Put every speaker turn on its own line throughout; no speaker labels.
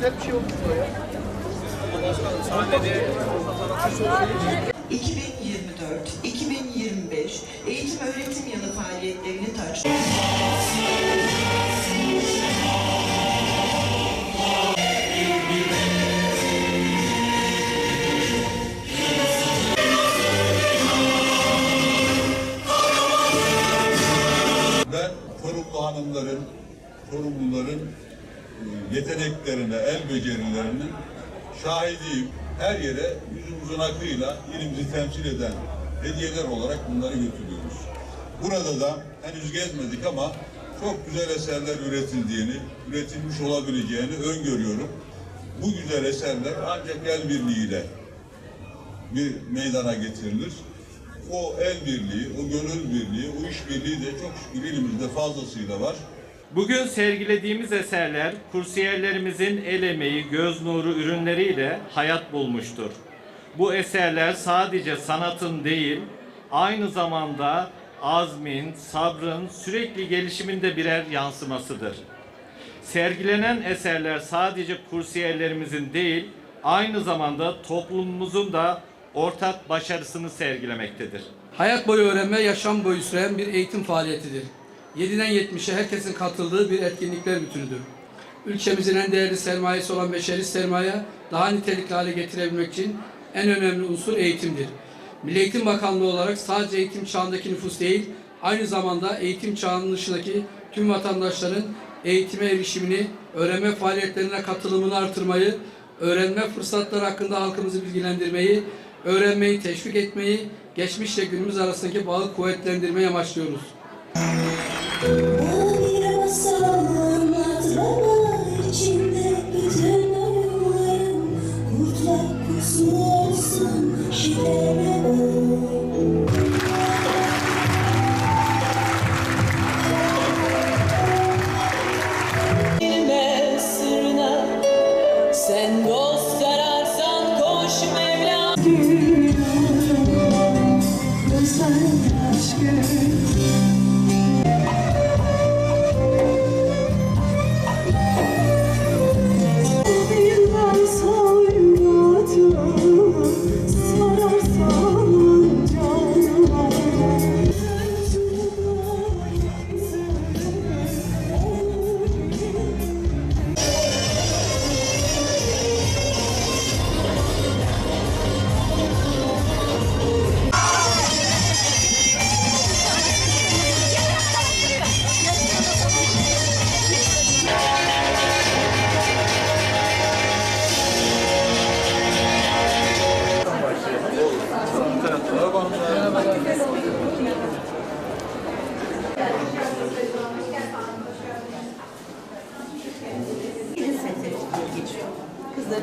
güzel bir şey olmuş bu ya.
2024-2025 eğitim öğretim yılı faaliyetlerini tartışıyor.
Ben Çorumlu hanımların, Çorumluların e, yeteneklerine, el becerilerinin şahidiyim. Her yere yüzümüzün akıyla ilimizi temsil eden hediyeler olarak bunları götürüyoruz. Burada da henüz gezmedik ama çok güzel eserler üretildiğini, üretilmiş olabileceğini öngörüyorum. Bu güzel eserler ancak el birliğiyle bir meydana getirilir. O el birliği, o gönül birliği, o iş birliği de çok şükür ilimizde fazlasıyla var.
Bugün sergilediğimiz eserler kursiyerlerimizin el emeği, göz nuru ürünleriyle hayat bulmuştur. Bu eserler sadece sanatın değil, aynı zamanda azmin, sabrın sürekli gelişiminde birer yansımasıdır. Sergilenen eserler sadece kursiyerlerimizin değil, aynı zamanda toplumumuzun da ortak başarısını sergilemektedir.
Hayat boyu öğrenme, yaşam boyu süren bir eğitim faaliyetidir. 7'den 70'e herkesin katıldığı bir etkinlikler bütünüdür. Ülkemizin en değerli sermayesi olan beşeri sermaye daha nitelikli hale getirebilmek için en önemli unsur eğitimdir. Milli Eğitim Bakanlığı olarak sadece eğitim çağındaki nüfus değil, aynı zamanda eğitim çağının dışındaki tüm vatandaşların eğitime erişimini, öğrenme faaliyetlerine katılımını artırmayı, öğrenme fırsatları hakkında halkımızı bilgilendirmeyi, öğrenmeyi teşvik etmeyi, geçmişle günümüz arasındaki bağı kuvvetlendirmeyi amaçlıyoruz.
Bir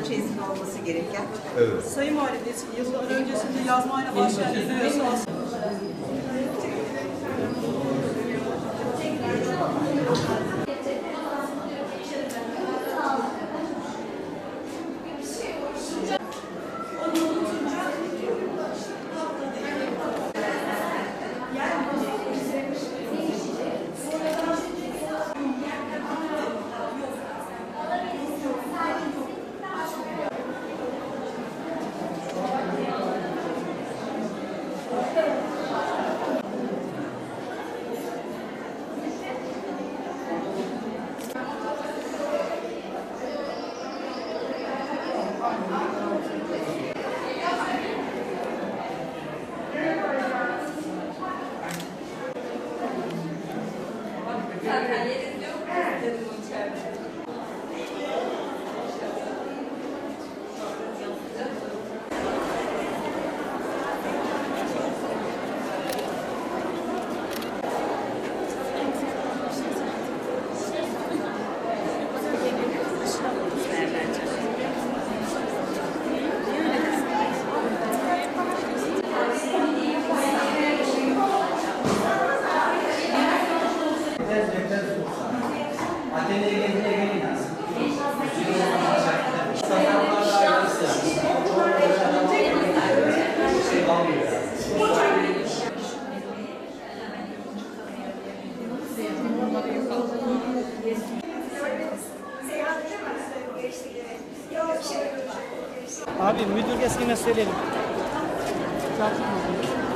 Çeyizinde olması gereken.
Sayın Validesi yıllar öncesinde yazmayla başlayan yeni yasa
Katanya.
Abi müdür gelsin söyleyelim.
Çarptırma.